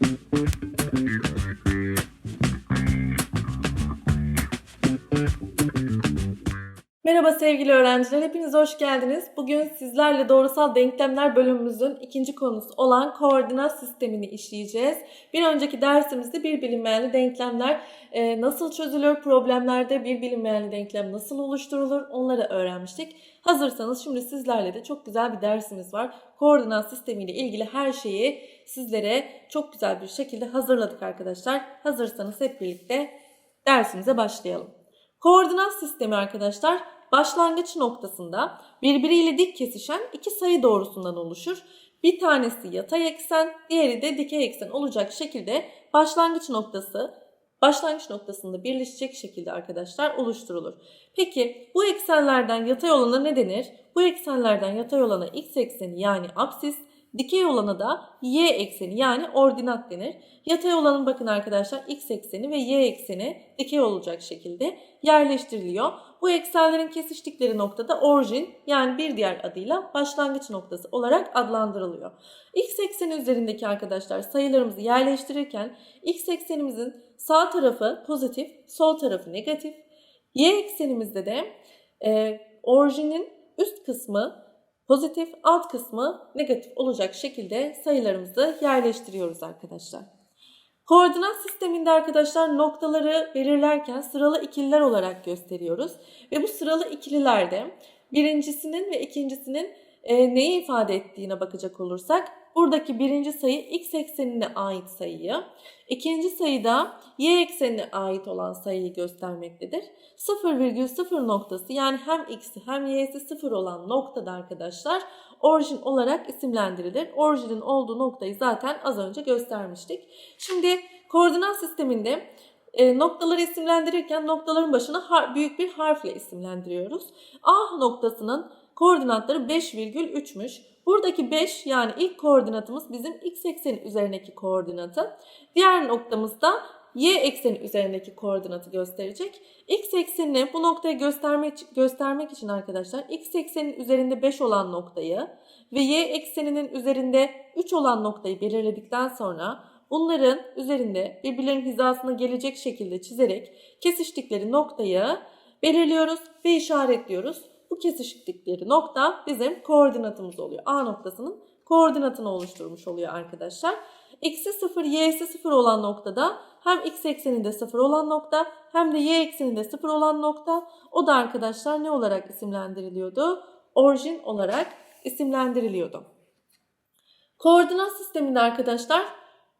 thank you Merhaba sevgili öğrenciler, hepiniz hoş geldiniz. Bugün sizlerle doğrusal denklemler bölümümüzün ikinci konusu olan koordinat sistemini işleyeceğiz. Bir önceki dersimizde bir bilinmeyenli denklemler e, nasıl çözülür, problemlerde bir bilinmeyenli denklem nasıl oluşturulur onları öğrenmiştik. Hazırsanız şimdi sizlerle de çok güzel bir dersimiz var. Koordinat sistemiyle ilgili her şeyi sizlere çok güzel bir şekilde hazırladık arkadaşlar. Hazırsanız hep birlikte dersimize başlayalım. Koordinat sistemi arkadaşlar başlangıç noktasında birbiriyle dik kesişen iki sayı doğrusundan oluşur. Bir tanesi yatay eksen, diğeri de dikey eksen olacak şekilde başlangıç noktası başlangıç noktasında birleşecek şekilde arkadaşlar oluşturulur. Peki bu eksenlerden yatay olana ne denir? Bu eksenlerden yatay olana x ekseni yani apsis, dikey olana da y ekseni yani ordinat denir. Yatay olanın bakın arkadaşlar x ekseni ve y ekseni dikey olacak şekilde yerleştiriliyor. Bu eksenlerin kesiştikleri noktada orijin yani bir diğer adıyla başlangıç noktası olarak adlandırılıyor. X ekseni üzerindeki arkadaşlar sayılarımızı yerleştirirken x eksenimizin sağ tarafı pozitif, sol tarafı negatif. Y eksenimizde de e, orijinin üst kısmı pozitif, alt kısmı negatif olacak şekilde sayılarımızı yerleştiriyoruz arkadaşlar. Koordinat sisteminde arkadaşlar noktaları belirlerken sıralı ikililer olarak gösteriyoruz. Ve bu sıralı ikililerde birincisinin ve ikincisinin e, neyi ifade ettiğine bakacak olursak buradaki birinci sayı x eksenine ait sayıyı, ikinci sayıda y eksenine ait olan sayıyı göstermektedir. 0,0 noktası yani hem x'i hem y'si 0 olan noktada arkadaşlar orijin olarak isimlendirilir. Orijinin olduğu noktayı zaten az önce göstermiştik. Şimdi koordinat sisteminde e, noktaları isimlendirirken noktaların başına büyük bir harfle isimlendiriyoruz. A noktasının koordinatları 5,3'müş. Buradaki 5 yani ilk koordinatımız bizim x ekseni üzerindeki koordinatı. Diğer noktamızda y ekseni üzerindeki koordinatı gösterecek. X eksenini bu noktayı göstermek, göstermek için arkadaşlar x eksenin üzerinde 5 olan noktayı ve y ekseninin üzerinde 3 olan noktayı belirledikten sonra bunların üzerinde birbirlerinin hizasına gelecek şekilde çizerek kesiştikleri noktayı belirliyoruz ve işaretliyoruz. Bu kesiştikleri nokta bizim koordinatımız oluyor. A noktasının koordinatını oluşturmuş oluyor arkadaşlar. X'i 0, y'si 0 olan noktada hem x ekseninde 0 olan nokta hem de y ekseninde 0 olan nokta o da arkadaşlar ne olarak isimlendiriliyordu? Orijin olarak isimlendiriliyordu. Koordinat sisteminde arkadaşlar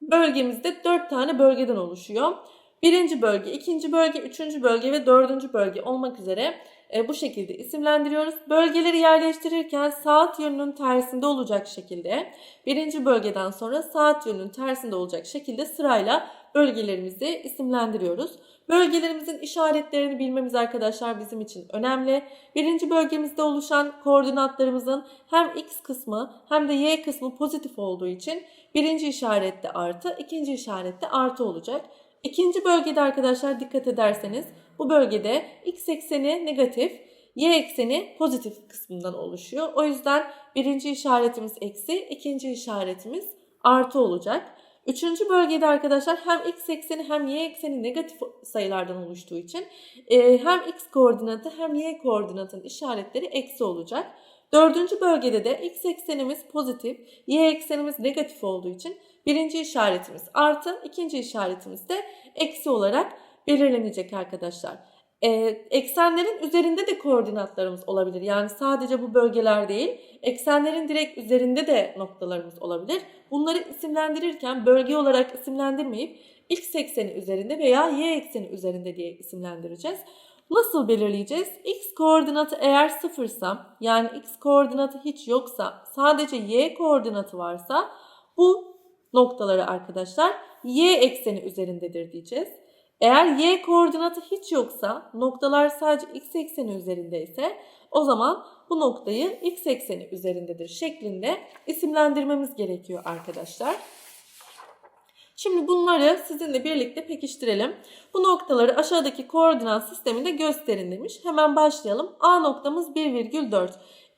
bölgemizde 4 tane bölgeden oluşuyor. Birinci bölge, ikinci bölge, üçüncü bölge ve dördüncü bölge olmak üzere e, bu şekilde isimlendiriyoruz. Bölgeleri yerleştirirken saat yönünün tersinde olacak şekilde birinci bölgeden sonra saat yönünün tersinde olacak şekilde sırayla bölgelerimizi isimlendiriyoruz. Bölgelerimizin işaretlerini bilmemiz arkadaşlar bizim için önemli. Birinci bölgemizde oluşan koordinatlarımızın hem x kısmı hem de y kısmı pozitif olduğu için birinci işarette artı, ikinci işarette artı olacak. İkinci bölgede arkadaşlar dikkat ederseniz bu bölgede x ekseni negatif, y ekseni pozitif kısmından oluşuyor. O yüzden birinci işaretimiz eksi, ikinci işaretimiz artı olacak. Üçüncü bölgede arkadaşlar hem x ekseni hem y ekseni negatif sayılardan oluştuğu için e, hem x koordinatı hem y koordinatının işaretleri eksi olacak. Dördüncü bölgede de x eksenimiz pozitif, y eksenimiz negatif olduğu için birinci işaretimiz artı, ikinci işaretimiz de eksi olarak belirlenecek arkadaşlar. Ee, eksenlerin üzerinde de koordinatlarımız olabilir. Yani sadece bu bölgeler değil, eksenlerin direkt üzerinde de noktalarımız olabilir. Bunları isimlendirirken bölge olarak isimlendirmeyip x ekseni üzerinde veya y ekseni üzerinde diye isimlendireceğiz. Nasıl belirleyeceğiz? X koordinatı eğer sıfırsa yani x koordinatı hiç yoksa sadece y koordinatı varsa bu noktaları arkadaşlar y ekseni üzerindedir diyeceğiz. Eğer y koordinatı hiç yoksa noktalar sadece x ekseni üzerindeyse o zaman bu noktayı x ekseni üzerindedir şeklinde isimlendirmemiz gerekiyor arkadaşlar. Şimdi bunları sizinle birlikte pekiştirelim. Bu noktaları aşağıdaki koordinat sisteminde gösterin demiş. Hemen başlayalım. A noktamız 1,4.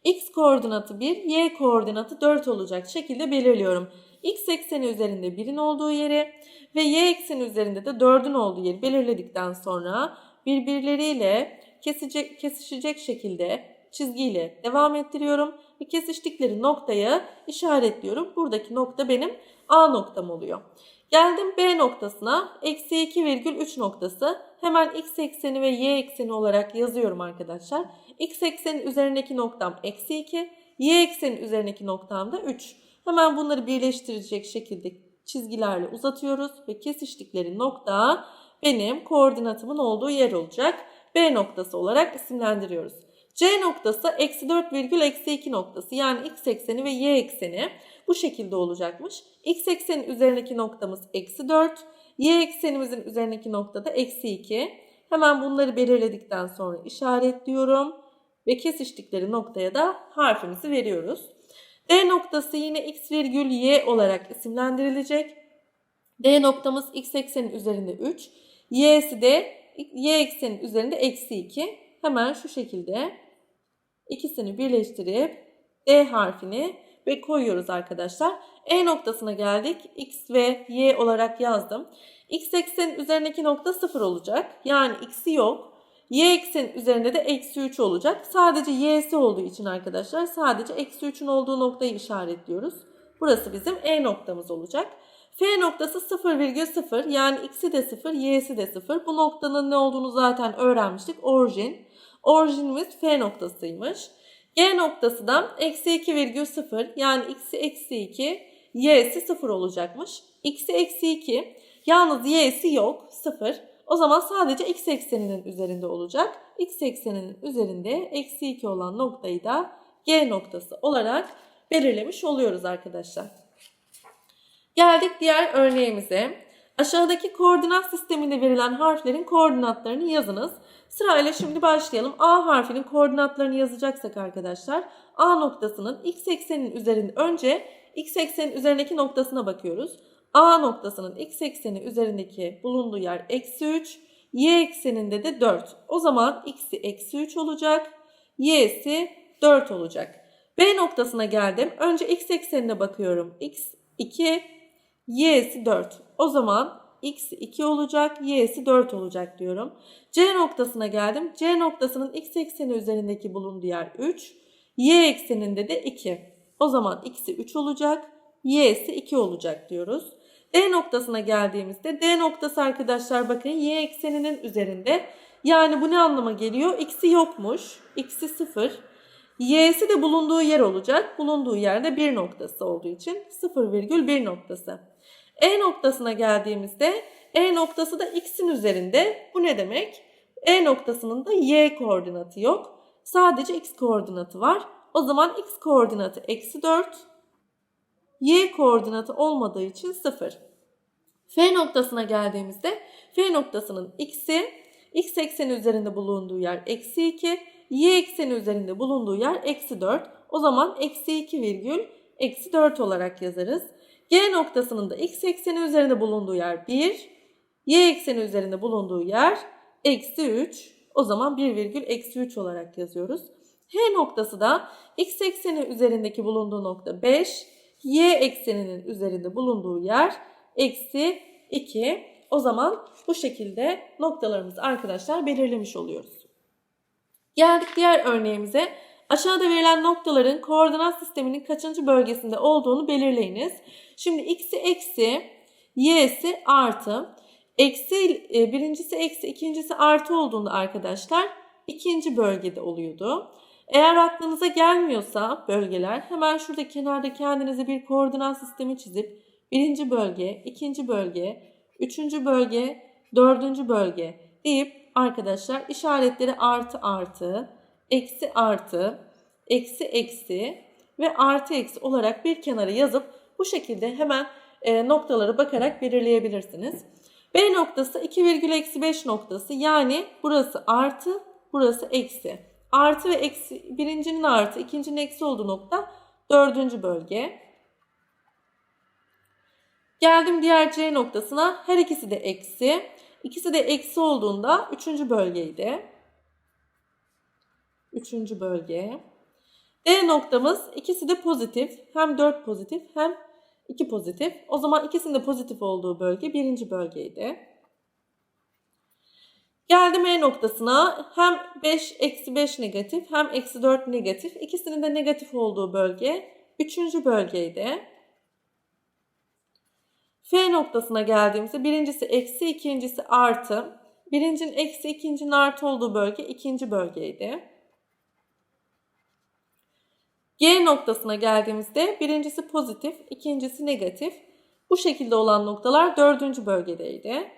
X koordinatı 1, Y koordinatı 4 olacak şekilde belirliyorum. X ekseni üzerinde 1'in olduğu yeri ve Y ekseni üzerinde de 4'ün olduğu yeri belirledikten sonra birbirleriyle kesecek, kesişecek şekilde çizgiyle devam ettiriyorum ve kesiştikleri noktayı işaretliyorum. Buradaki nokta benim A noktam oluyor. Geldim B noktasına. Eksi 2,3 noktası. Hemen x ekseni ve y ekseni olarak yazıyorum arkadaşlar. x eksenin üzerindeki noktam eksi 2. Y eksenin üzerindeki noktam da 3. Hemen bunları birleştirecek şekilde çizgilerle uzatıyoruz ve kesiştikleri nokta benim koordinatımın olduğu yer olacak. B noktası olarak isimlendiriyoruz. C noktası eksi 4 virgül eksi 2 noktası yani x ekseni ve y ekseni bu şekilde olacakmış. X eksenin üzerindeki noktamız eksi 4. Y eksenimizin üzerindeki noktada eksi 2. Hemen bunları belirledikten sonra işaretliyorum. Ve kesiştikleri noktaya da harfimizi veriyoruz. D noktası yine x virgül y olarak isimlendirilecek. D noktamız x eksenin üzerinde 3. Y'si de y eksenin üzerinde eksi 2. Hemen şu şekilde ikisini birleştirip D harfini ve koyuyoruz arkadaşlar. E noktasına geldik. X ve Y olarak yazdım. X eksenin üzerindeki nokta 0 olacak. Yani X'i yok. Y eksenin üzerinde de eksi 3 olacak. Sadece Y'si olduğu için arkadaşlar sadece eksi 3'ün olduğu noktayı işaretliyoruz. Burası bizim E noktamız olacak. F noktası 0,0 yani X'i de 0, Y'si de 0. Bu noktanın ne olduğunu zaten öğrenmiştik. Orijin. Orijinimiz F noktasıymış. G noktası da eksi 2,0 yani x'i eksi 2 y'si 0 olacakmış. x'i eksi 2 yalnız y'si yok 0. O zaman sadece x ekseninin üzerinde olacak. x ekseninin üzerinde eksi 2 olan noktayı da G noktası olarak belirlemiş oluyoruz arkadaşlar. Geldik diğer örneğimize. Aşağıdaki koordinat sisteminde verilen harflerin koordinatlarını yazınız. Sırayla şimdi başlayalım. A harfinin koordinatlarını yazacaksak arkadaşlar A noktasının x eksenin üzerinde önce x eksenin üzerindeki noktasına bakıyoruz. A noktasının x ekseni üzerindeki bulunduğu yer eksi 3. Y ekseninde de 4. O zaman x'i eksi 3 olacak. Y'si 4 olacak. B noktasına geldim. Önce x eksenine bakıyorum. x 2, y'si 4. O zaman x 2 olacak, y'si 4 olacak diyorum. C noktasına geldim. C noktasının x ekseni üzerindeki bulunduğu yer 3. Y ekseninde de 2. O zaman x'i 3 olacak, y'si 2 olacak diyoruz. D noktasına geldiğimizde D noktası arkadaşlar bakın y ekseninin üzerinde. Yani bu ne anlama geliyor? X'i yokmuş. X'i 0. Y'si de bulunduğu yer olacak. Bulunduğu yerde 1 noktası olduğu için 0,1 noktası. E noktasına geldiğimizde E noktası da x'in üzerinde. Bu ne demek? E noktasının da y koordinatı yok. Sadece x koordinatı var. O zaman x koordinatı eksi 4. Y koordinatı olmadığı için 0. F noktasına geldiğimizde F noktasının x'i x ekseni üzerinde bulunduğu yer eksi 2. Y ekseni üzerinde bulunduğu yer eksi 4. O zaman eksi 2 virgül eksi 4 olarak yazarız. G noktasının da x ekseni üzerinde bulunduğu yer 1. Y ekseni üzerinde bulunduğu yer eksi 3. O zaman 1 virgül eksi 3 olarak yazıyoruz. H noktası da x ekseni üzerindeki bulunduğu nokta 5. Y ekseninin üzerinde bulunduğu yer eksi 2. O zaman bu şekilde noktalarımızı arkadaşlar belirlemiş oluyoruz. Geldik diğer örneğimize. Aşağıda verilen noktaların koordinat sisteminin kaçıncı bölgesinde olduğunu belirleyiniz. Şimdi x'i eksi, y'si artı. Eksi, e, birincisi eksi, ikincisi artı olduğunda arkadaşlar ikinci bölgede oluyordu. Eğer aklınıza gelmiyorsa bölgeler hemen şurada kenarda kendinize bir koordinat sistemi çizip birinci bölge, ikinci bölge, üçüncü bölge, dördüncü bölge deyip arkadaşlar işaretleri artı artı, eksi artı, eksi eksi ve artı eksi olarak bir kenara yazıp bu şekilde hemen e, noktaları bakarak belirleyebilirsiniz. B noktası 2,5 noktası yani burası artı burası eksi. Artı ve eksi birincinin artı ikincinin eksi olduğu nokta dördüncü bölge. Geldim diğer C noktasına her ikisi de eksi. İkisi de eksi olduğunda üçüncü bölgeydi. Üçüncü bölge. D noktamız ikisi de pozitif. Hem 4 pozitif hem 2 pozitif. O zaman ikisinin de pozitif olduğu bölge birinci bölgeydi. Geldim E noktasına. Hem 5 eksi 5 negatif hem eksi 4 negatif. İkisinin de negatif olduğu bölge üçüncü bölgeydi. F noktasına geldiğimizde birincisi eksi ikincisi artı. Birincinin eksi ikincinin artı olduğu bölge ikinci bölgeydi. G noktasına geldiğimizde birincisi pozitif, ikincisi negatif. Bu şekilde olan noktalar dördüncü bölgedeydi.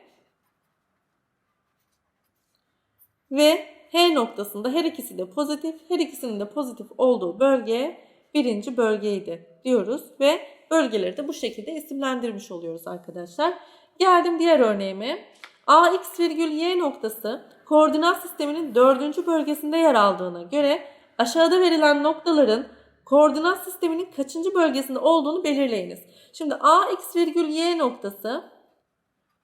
Ve H noktasında her ikisi de pozitif, her ikisinin de pozitif olduğu bölge birinci bölgeydi diyoruz ve bölgeleri de bu şekilde isimlendirmiş oluyoruz arkadaşlar. Geldim diğer örneğime. AX virgül Y noktası koordinat sisteminin dördüncü bölgesinde yer aldığına göre aşağıda verilen noktaların koordinat sisteminin kaçıncı bölgesinde olduğunu belirleyiniz. Şimdi AX virgül Y noktası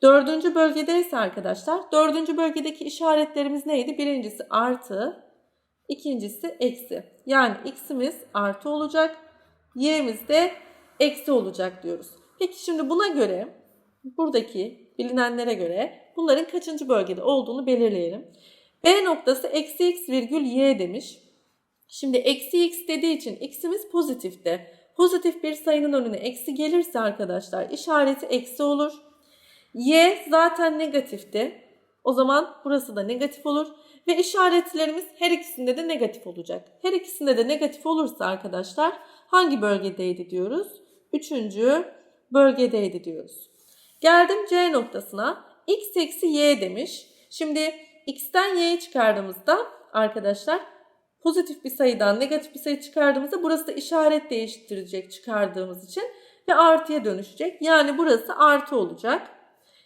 dördüncü bölgedeyse arkadaşlar dördüncü bölgedeki işaretlerimiz neydi? Birincisi artı, ikincisi eksi. Yani x'imiz artı olacak, y'miz de eksi olacak diyoruz. Peki şimdi buna göre buradaki bilinenlere göre bunların kaçıncı bölgede olduğunu belirleyelim. B noktası eksi x virgül y demiş. Şimdi eksi x dediği için x'imiz pozitifte. Pozitif bir sayının önüne eksi gelirse arkadaşlar işareti eksi olur. Y zaten negatifti. O zaman burası da negatif olur. Ve işaretlerimiz her ikisinde de negatif olacak. Her ikisinde de negatif olursa arkadaşlar hangi bölgedeydi diyoruz? Üçüncü bölgedeydi diyoruz. Geldim C noktasına. X eksi Y demiş. Şimdi X'ten Y'yi çıkardığımızda arkadaşlar pozitif bir sayıdan negatif bir sayı çıkardığımızda burası da işaret değiştirecek çıkardığımız için ve artıya dönüşecek. Yani burası artı olacak.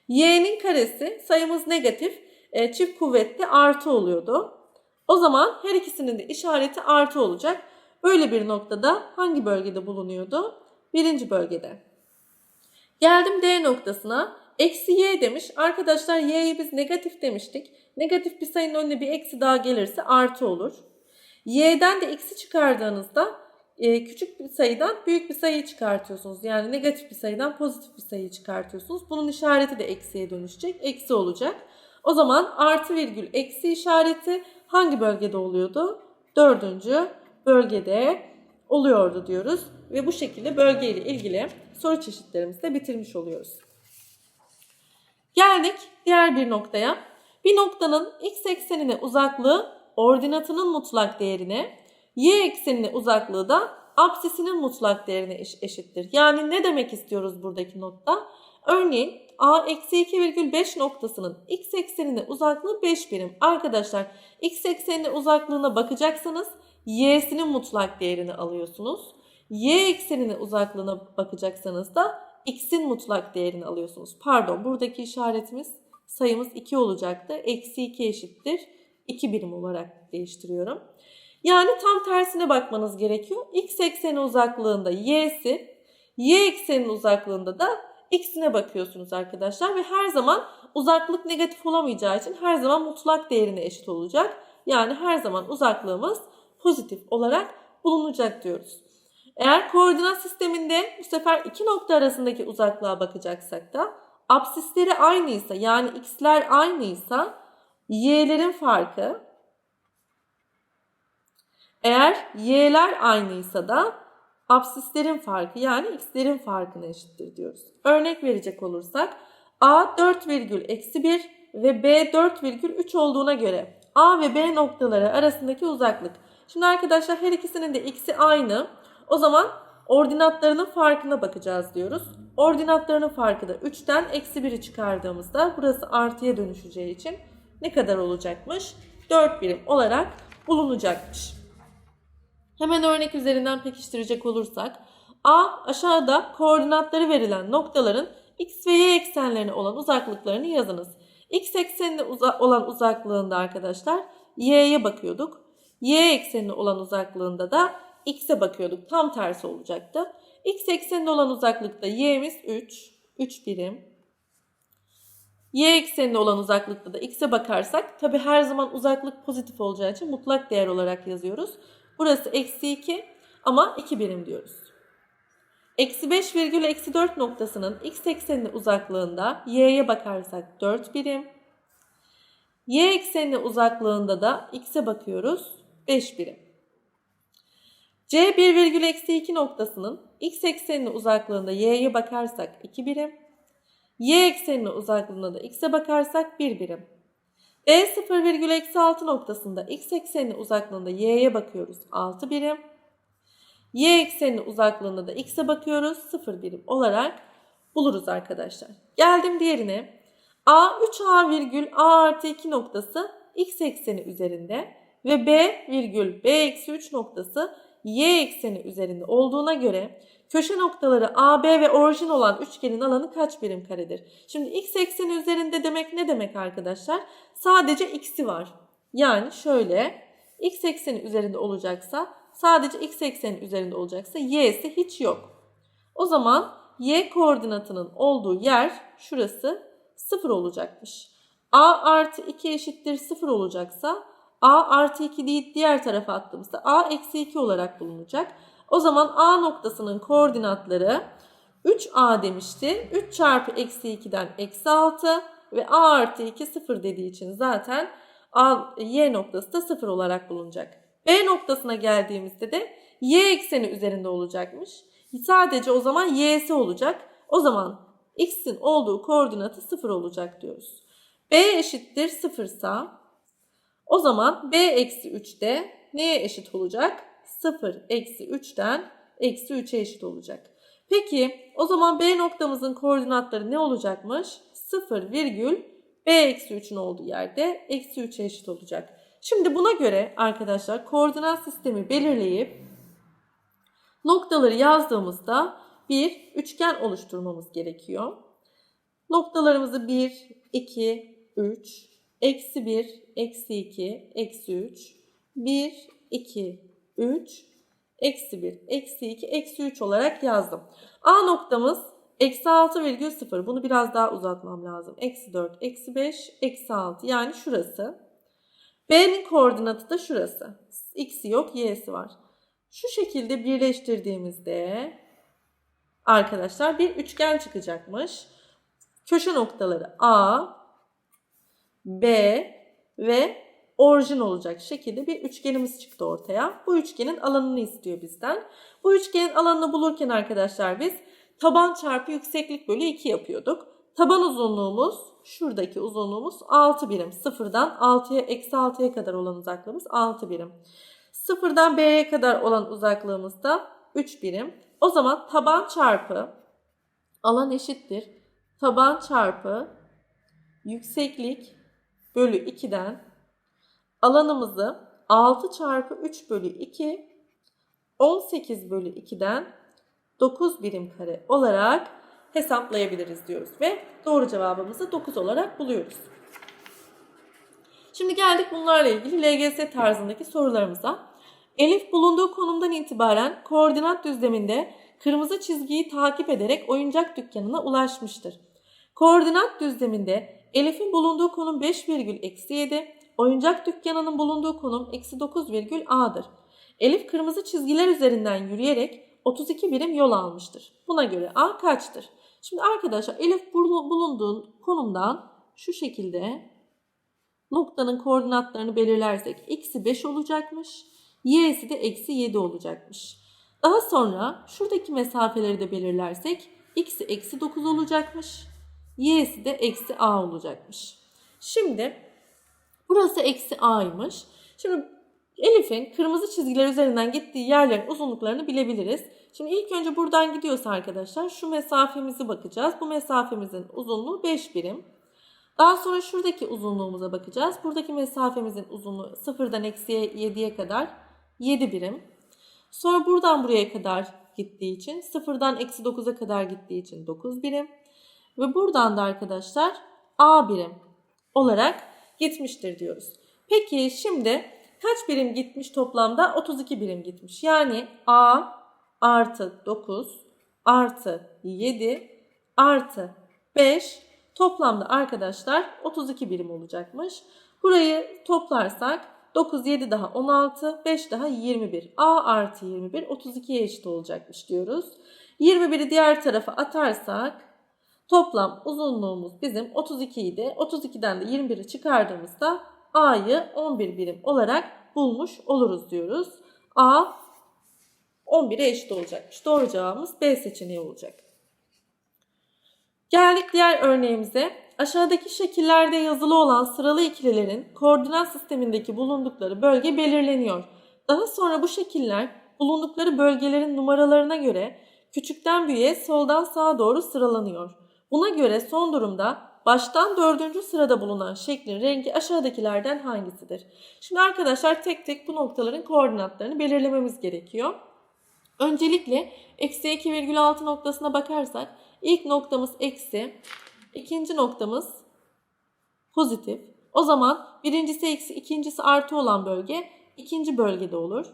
Y'nin karesi sayımız negatif e, çift kuvvetli artı oluyordu. O zaman her ikisinin de işareti artı olacak. Böyle bir noktada hangi bölgede bulunuyordu? Birinci bölgede. Geldim D noktasına. Eksi y demiş. Arkadaşlar y'yi biz negatif demiştik. Negatif bir sayının önüne bir eksi daha gelirse artı olur. Y'den de x'i çıkardığınızda e, küçük bir sayıdan büyük bir sayıyı çıkartıyorsunuz. Yani negatif bir sayıdan pozitif bir sayıyı çıkartıyorsunuz. Bunun işareti de eksiye dönüşecek. Eksi olacak. O zaman artı virgül eksi işareti hangi bölgede oluyordu? Dördüncü bölgede oluyordu diyoruz. Ve bu şekilde bölgeyle ilgili soru çeşitlerimizi de bitirmiş oluyoruz. Geldik diğer bir noktaya. Bir noktanın x eksenine uzaklığı ordinatının mutlak değerine, y eksenine uzaklığı da apsisinin mutlak değerine eşittir. Yani ne demek istiyoruz buradaki notta? Örneğin a eksi 2,5 noktasının x eksenine uzaklığı 5 birim. Arkadaşlar x eksenine uzaklığına bakacaksanız y'sinin mutlak değerini alıyorsunuz. Y eksenine uzaklığına bakacaksanız da x'in mutlak değerini alıyorsunuz. Pardon buradaki işaretimiz sayımız 2 olacaktı. Eksi 2 eşittir. 2 birim olarak değiştiriyorum. Yani tam tersine bakmanız gerekiyor. X ekseni uzaklığında y'si, y eksenin uzaklığında da x'ine bakıyorsunuz arkadaşlar. Ve her zaman uzaklık negatif olamayacağı için her zaman mutlak değerine eşit olacak. Yani her zaman uzaklığımız pozitif olarak bulunacak diyoruz. Eğer koordinat sisteminde bu sefer iki nokta arasındaki uzaklığa bakacaksak da absisleri aynıysa yani x'ler aynıysa y'lerin farkı eğer y'ler aynıysa da absislerin farkı yani x'lerin farkına eşittir diyoruz. Örnek verecek olursak a 4 virgül eksi 1 ve b 4 virgül 3 olduğuna göre a ve b noktaları arasındaki uzaklık. Şimdi arkadaşlar her ikisinin de x'i aynı. O zaman ordinatlarının farkına bakacağız diyoruz. Ordinatlarının farkı da 3'ten eksi 1'i çıkardığımızda burası artıya dönüşeceği için ne kadar olacakmış? 4 birim olarak bulunacakmış. Hemen örnek üzerinden pekiştirecek olursak A aşağıda koordinatları verilen noktaların x ve y eksenlerine olan uzaklıklarını yazınız. X eksenine uza olan uzaklığında arkadaşlar y'ye bakıyorduk. Y eksenine olan uzaklığında da x'e bakıyorduk. Tam tersi olacaktı. X eksenine olan uzaklıkta y'miz 3. 3 birim. Y eksenine olan uzaklıkta da x'e bakarsak tabi her zaman uzaklık pozitif olacağı için mutlak değer olarak yazıyoruz. Burası eksi 2 ama 2 birim diyoruz. Eksi 5 virgül eksi 4 noktasının x eksenine uzaklığında y'ye bakarsak 4 birim. Y eksenine uzaklığında da x'e bakıyoruz 5 birim. C 1 virgül eksi 2 noktasının x eksenine uzaklığında y'ye bakarsak 2 birim. Y eksenine uzaklığında da x'e bakarsak 1 birim. E 0 virgül eksi 6 noktasında x eksenine uzaklığında y'ye bakıyoruz 6 birim. Y ekseninin uzaklığında da x'e bakıyoruz 0 birim olarak buluruz arkadaşlar. Geldim diğerine. A 3A virgül A artı 2 noktası x ekseni üzerinde ve B virgül B eksi 3 noktası y ekseni üzerinde olduğuna göre köşe noktaları AB ve orijin olan üçgenin alanı kaç birim karedir? Şimdi x ekseni üzerinde demek ne demek arkadaşlar? Sadece x'i var. Yani şöyle x ekseni üzerinde olacaksa sadece x ekseni üzerinde olacaksa y'si hiç yok. O zaman y koordinatının olduğu yer şurası 0 olacakmış. a artı 2 eşittir 0 olacaksa a artı 2 değil diğer tarafa attığımızda a eksi 2 olarak bulunacak. O zaman a noktasının koordinatları 3a demişti. 3 çarpı eksi 2'den eksi 6 ve a artı 2 0 dediği için zaten a, y noktası da 0 olarak bulunacak. B noktasına geldiğimizde de y ekseni üzerinde olacakmış. Sadece o zaman y'si olacak. O zaman x'in olduğu koordinatı 0 olacak diyoruz. B eşittir 0 sa o zaman b eksi 3 de neye eşit olacak? 0 eksi 3'ten eksi 3'e eşit olacak. Peki o zaman B noktamızın koordinatları ne olacakmış? 0 virgül B eksi 3'ün olduğu yerde eksi 3'e eşit olacak. Şimdi buna göre arkadaşlar koordinat sistemi belirleyip noktaları yazdığımızda bir üçgen oluşturmamız gerekiyor. Noktalarımızı 1, 2, 3, eksi 1, eksi 2, eksi 3, 1, 2, 3, eksi 1, eksi 2, eksi 3 olarak yazdım. A noktamız eksi 6,0. Bunu biraz daha uzatmam lazım. Eksi 4, eksi 5, eksi 6. Yani şurası. B'nin koordinatı da şurası. X'i yok, Y'si var. Şu şekilde birleştirdiğimizde arkadaşlar bir üçgen çıkacakmış. Köşe noktaları A, B ve orijin olacak şekilde bir üçgenimiz çıktı ortaya. Bu üçgenin alanını istiyor bizden. Bu üçgenin alanını bulurken arkadaşlar biz taban çarpı yükseklik bölü 2 yapıyorduk. Taban uzunluğumuz şuradaki uzunluğumuz 6 birim. Sıfırdan 6'ya eksi 6'ya kadar olan uzaklığımız 6 birim. Sıfırdan B'ye kadar olan uzaklığımız da 3 birim. O zaman taban çarpı alan eşittir. Taban çarpı yükseklik bölü 2'den alanımızı 6 çarpı 3 bölü 2 18 bölü 2'den 9 birim kare olarak hesaplayabiliriz diyoruz ve doğru cevabımızı 9 olarak buluyoruz. Şimdi geldik bunlarla ilgili LGS tarzındaki sorularımıza. Elif bulunduğu konumdan itibaren koordinat düzleminde kırmızı çizgiyi takip ederek oyuncak dükkanına ulaşmıştır. Koordinat düzleminde Elif'in bulunduğu konum 5,-7, oyuncak dükkanının bulunduğu konum eksi 9 virgül A'dır. Elif kırmızı çizgiler üzerinden yürüyerek 32 birim yol almıştır. Buna göre A kaçtır? Şimdi arkadaşlar Elif bulunduğu konumdan şu şekilde noktanın koordinatlarını belirlersek x'i 5 olacakmış. Y'si de eksi 7 olacakmış. Daha sonra şuradaki mesafeleri de belirlersek x'i eksi 9 olacakmış. Y'si de eksi a olacakmış. Şimdi burası eksi a'ymış. Şimdi Elif'in kırmızı çizgiler üzerinden gittiği yerlerin uzunluklarını bilebiliriz. Şimdi ilk önce buradan gidiyorsa arkadaşlar şu mesafemizi bakacağız. Bu mesafemizin uzunluğu 5 birim. Daha sonra şuradaki uzunluğumuza bakacağız. Buradaki mesafemizin uzunluğu sıfırdan eksiye 7'ye kadar 7 birim. Sonra buradan buraya kadar gittiği için sıfırdan eksi 9'a kadar gittiği için 9 birim. Ve buradan da arkadaşlar A birim olarak gitmiştir diyoruz. Peki şimdi kaç birim gitmiş toplamda? 32 birim gitmiş. Yani A artı 9 artı 7 artı 5 toplamda arkadaşlar 32 birim olacakmış. Burayı toplarsak 9, 7 daha 16, 5 daha 21. A artı 21 32'ye eşit olacakmış diyoruz. 21'i diğer tarafa atarsak toplam uzunluğumuz bizim 32 idi. 32'den de 21'i çıkardığımızda A'yı 11 birim olarak bulmuş oluruz diyoruz. A 11'e eşit olacakmış. Doğru cevabımız B seçeneği olacak. Geldik diğer örneğimize. Aşağıdaki şekillerde yazılı olan sıralı ikililerin koordinat sistemindeki bulundukları bölge belirleniyor. Daha sonra bu şekiller bulundukları bölgelerin numaralarına göre küçükten büyüğe soldan sağa doğru sıralanıyor. Buna göre son durumda baştan dördüncü sırada bulunan şeklin rengi aşağıdakilerden hangisidir? Şimdi arkadaşlar tek tek bu noktaların koordinatlarını belirlememiz gerekiyor. Öncelikle eksi 2,6 noktasına bakarsak ilk noktamız eksi, ikinci noktamız pozitif. O zaman birincisi eksi, ikincisi artı olan bölge ikinci bölgede olur.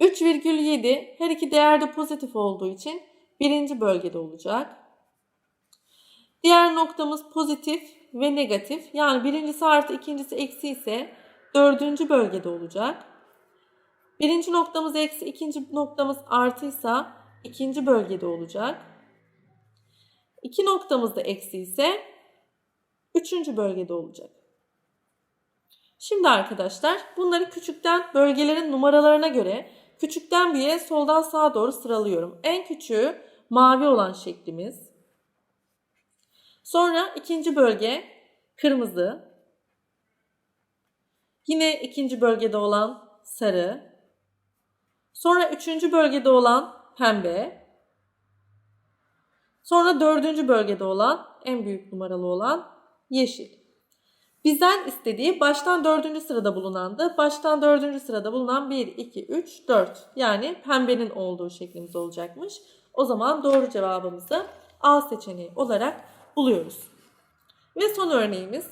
3,7 her iki değerde pozitif olduğu için birinci bölgede olacak. Diğer noktamız pozitif ve negatif. Yani birincisi artı ikincisi eksi ise dördüncü bölgede olacak. Birinci noktamız eksi, ikinci noktamız artıysa ikinci bölgede olacak. İki noktamız da eksi ise üçüncü bölgede olacak. Şimdi arkadaşlar bunları küçükten bölgelerin numaralarına göre küçükten büyüğe soldan sağa doğru sıralıyorum. En küçüğü mavi olan şeklimiz. Sonra ikinci bölge kırmızı. Yine ikinci bölgede olan sarı. Sonra üçüncü bölgede olan pembe. Sonra dördüncü bölgede olan en büyük numaralı olan yeşil. Bizden istediği baştan dördüncü sırada bulunandı. Baştan dördüncü sırada bulunan 1, 2, 3, 4. Yani pembenin olduğu şeklimiz olacakmış. O zaman doğru cevabımızı A seçeneği olarak buluyoruz. Ve son örneğimiz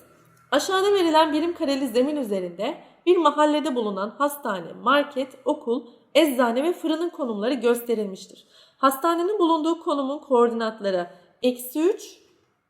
aşağıda verilen birim kareli zemin üzerinde bir mahallede bulunan hastane, market, okul, eczane ve fırının konumları gösterilmiştir. Hastanenin bulunduğu konumun koordinatları eksi 3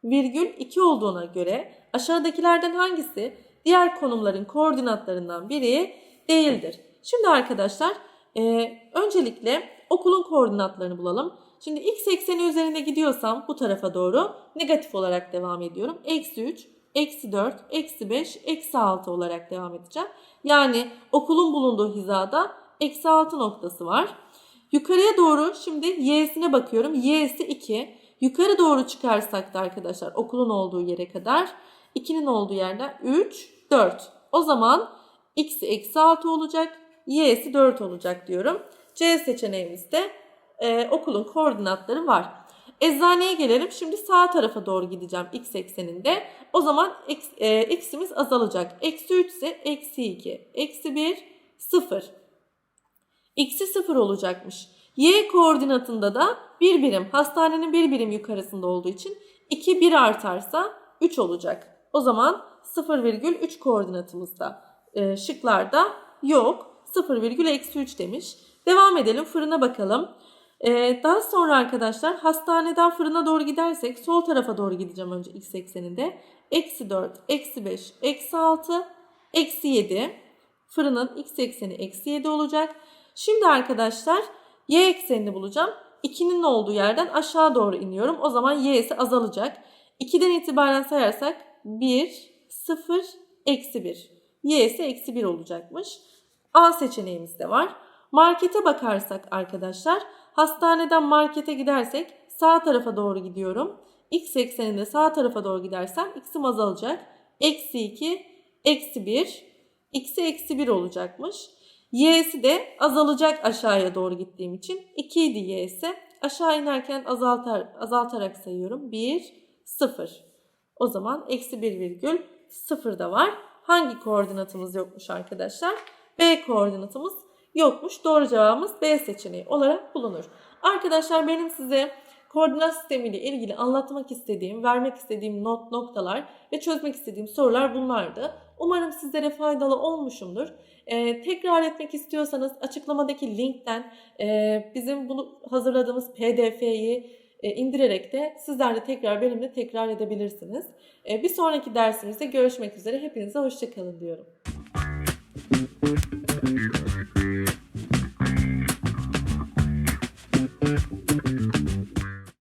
virgül 2 olduğuna göre aşağıdakilerden hangisi diğer konumların koordinatlarından biri değildir? Şimdi arkadaşlar e, öncelikle okulun koordinatlarını bulalım. Şimdi x ekseni üzerinde gidiyorsam bu tarafa doğru negatif olarak devam ediyorum. Eksi 3, eksi 4, eksi 5, eksi 6 olarak devam edeceğim. Yani okulun bulunduğu hizada eksi 6 noktası var. Yukarıya doğru şimdi y'sine bakıyorum. y'si 2. Yukarı doğru çıkarsak da arkadaşlar okulun olduğu yere kadar 2'nin olduğu yerden 3, 4. O zaman x'i eksi 6 olacak. y'si 4 olacak diyorum. C seçeneğimizde e, okulun koordinatları var. Eczaneye gelelim. Şimdi sağ tarafa doğru gideceğim x ekseninde. O zaman x, e, x'imiz azalacak. Eksi 3 ise eksi 2. Eksi 1, 0. X'i 0 olacakmış. Y koordinatında da bir birim. Hastanenin bir birim yukarısında olduğu için 2 1 artarsa 3 olacak. O zaman 0,3 koordinatımızda e, şıklarda yok. 0,-3 demiş. Devam edelim fırına bakalım. Ee, daha sonra arkadaşlar hastaneden fırına doğru gidersek sol tarafa doğru gideceğim önce x ekseninde. Eksi 4, eksi 5, eksi 6, eksi 7. Fırının x ekseni eksi 7 olacak. Şimdi arkadaşlar y eksenini bulacağım. 2'nin olduğu yerden aşağı doğru iniyorum. O zaman y'si azalacak. 2'den itibaren sayarsak 1, 0, eksi 1. y'si eksi 1 olacakmış. A seçeneğimiz de var. Markete bakarsak arkadaşlar hastaneden markete gidersek sağ tarafa doğru gidiyorum. X ekseninde sağ tarafa doğru gidersem x'im azalacak. Eksi 2, eksi 1, x'i eksi 1 olacakmış. Y'si de azalacak aşağıya doğru gittiğim için. 2 idi y'si. Aşağı inerken azaltar, azaltarak sayıyorum. 1, 0. O zaman eksi 1 virgül 0 da var. Hangi koordinatımız yokmuş arkadaşlar? B koordinatımız yokmuş. Doğru cevabımız B seçeneği olarak bulunur. Arkadaşlar benim size koordinat sistemiyle ilgili anlatmak istediğim, vermek istediğim not noktalar ve çözmek istediğim sorular bunlardı. Umarım sizlere faydalı olmuşumdur. Ee, tekrar etmek istiyorsanız açıklamadaki linkten e, bizim bunu hazırladığımız PDF'yi e, indirerek de sizler de tekrar benimle tekrar edebilirsiniz. E, bir sonraki dersimizde görüşmek üzere. Hepinize hoşçakalın diyorum.